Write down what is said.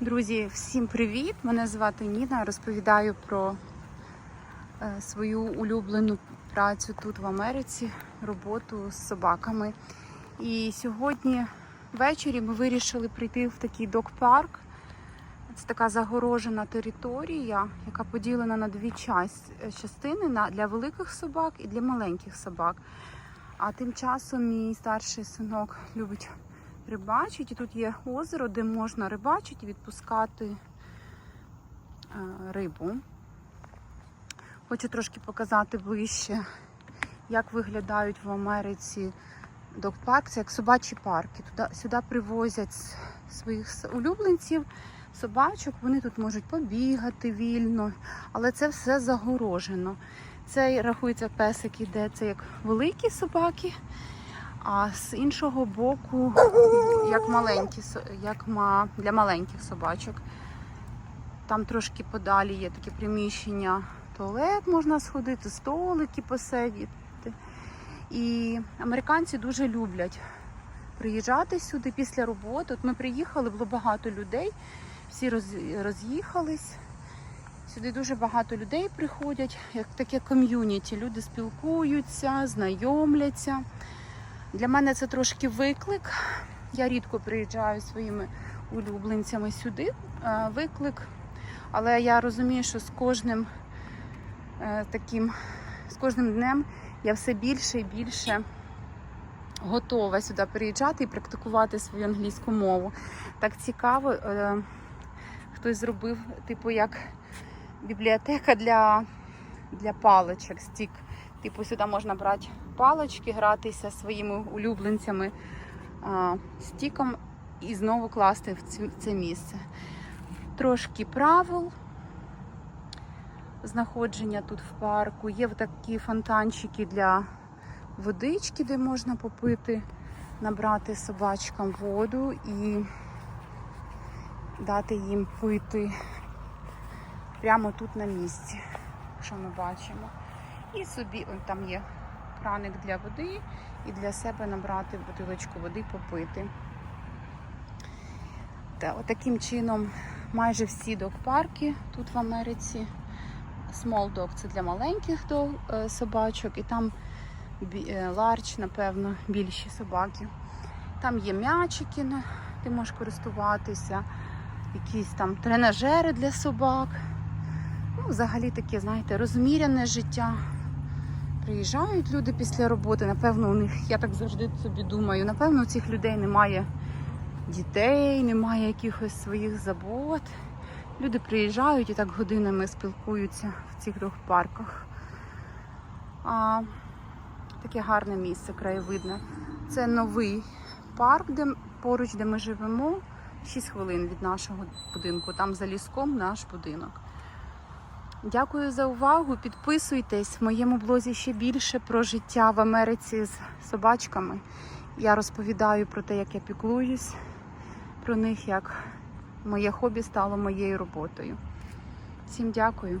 Друзі, всім привіт! Мене звати Ніна. Розповідаю про е, свою улюблену працю тут в Америці, роботу з собаками. І сьогодні ввечері ми вирішили прийти в такий док-парк. Це така загорожена територія, яка поділена на дві частини для великих собак і для маленьких собак. А тим часом мій старший синок любить рибачить. І тут є озеро, де можна рибачити і відпускати е, рибу. Хочу трошки показати ближче, як виглядають в Америці док-парк. Це як собачі парки. Туди, сюди привозять своїх улюбленців, собачок. Вони тут можуть побігати вільно, але це все загорожено. Це рахується песик іде, це як великі собаки. А з іншого боку, як маленькі, як ма, для маленьких собачок. Там трошки подалі є таке приміщення, туалет можна сходити, столики посидіти. І американці дуже люблять приїжджати сюди після роботи. От ми приїхали, було багато людей, всі роз'їхались. Сюди дуже багато людей приходять, як таке ком'юніті. Люди спілкуються, знайомляться. Для мене це трошки виклик. Я рідко приїжджаю своїми улюбленцями сюди. е, Виклик. Але я розумію, що з кожним е, таким, з кожним днем я все більше і більше готова сюди приїжджати і практикувати свою англійську мову. Так цікаво, е, хтось зробив, типу, як бібліотека для, для паличок, стік. Типу, сюди можна брати палички, гратися своїми улюбленцями а, стіком і знову класти в це місце. Трошки правил знаходження тут в парку. Є такі фонтанчики для водички, де можна попити, набрати собачкам воду і дати їм пити прямо тут на місці, що ми бачимо. І собі он там є краник для води і для себе набрати бутилочку води попити. Та отаким чином майже всі док-парки тут в Америці. Small dog це для маленьких е, собачок, і там е, large, напевно, більші собаки. Там є м'ячики, ти можеш користуватися, якісь там тренажери для собак. Ну, взагалі таке, знаєте, розміряне життя. Приїжджають люди після роботи. Напевно, у них, я так завжди собі думаю, напевно, у цих людей немає дітей, немає якихось своїх забот. Люди приїжджають і так годинами спілкуються в цих двох парках. А, таке гарне місце, краєвидне. Це новий парк, де, поруч, де ми живемо. 6 хвилин від нашого будинку. Там за ліском наш будинок. Дякую за увагу. Підписуйтесь в моєму блозі ще більше про життя в Америці з собачками. Я розповідаю про те, як я піклуюсь про них, як моє хобі стало моєю роботою. Всім дякую.